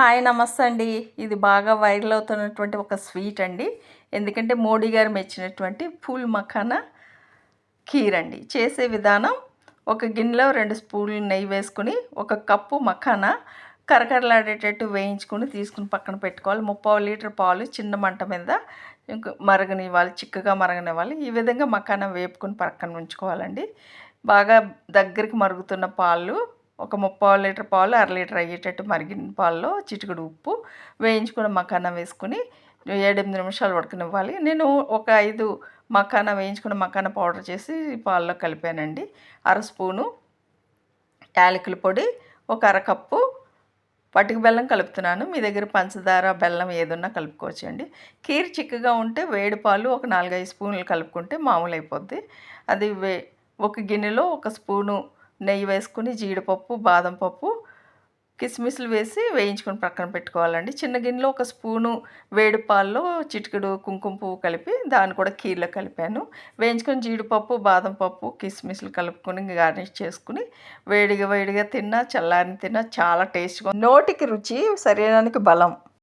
Hi నమస్తే అండి. ఇది బాగా వైరల్ అవుతున్నటువంటి ఒక స్వీట్ అండి. ఎందుకంటే మోడీ గారు మెచ్చినటువంటి పూల్ మఖానా ఖీర్ అండి. చేసే విధానం ఒక గిన్నెలో రెండు స్పూన్లు నెయ్యి వేసుకుని ఒక కప్పు మఖానా కరకరలాడేటట్టు వేయించుకుని తీసుకుని పక్కన పెట్టుకోవాలి. ముప్పావు లీటర్ పాలు చిన్న మంట మీద మరగనివ్వాలి చిక్కగా మరగనివ్వాలి. ఈ విధంగా మఖానా వేపుకుని పక్కన ఉంచుకోవాలండి. బాగా దగ్గరికి మరుగుతున్న పాలు ఒక ముప్పై లీటర్ పాలు అర లీటర్ అయ్యేటట్టు మరిగిన పాలలో చిటికడు ఉప్పు వేయించుకున్న మకానా వేసుకుని ఏడెనిమిది నిమిషాలు ఉడకనివ్వాలి. నేను ఒక ఐదు మకానా వేయించుకున్న మకానా పౌడర్ చేసి పాలలో కలిపానండి. అర స్పూను యాలకుల పొడి ఒక అరకప్పు పటిక బెల్లం కలుపుతున్నాను. మీ దగ్గర పంచదార బెల్లం ఏదన్నా కలుపుకోవచ్చు అండి కీర్ చిక్కగా ఉంటే వేడి పాలు ఒక నాలుగైదు స్పూన్లు కలుపుకుంటే మామూలు అయిపోద్ది అది వే ఒక గిన్నెలో ఒక స్పూను నెయ్యి వేసుకుని జీడిపప్పు బాదం పప్పు కిస్మిస్లు వేసి వేయించుకొని పక్కన పెట్టుకోవాలండి. చిన్న గిన్నెలో ఒక స్పూను వేడి పాల్లో చిటికెడు కుంకుమ పువ్వు కలిపి దాన్ని కూడా కీర్లో కలిపాను. వేయించుకొని జీడిపప్పు బాదం పప్పు కిస్మిస్లు కలుపుకొని గార్నిష్ చేసుకుని వేడిగా వేడిగా తిన్నా చల్లారిని తిన్నా చాలా టేస్ట్గా నోటికి రుచి శరీరానికి బలం.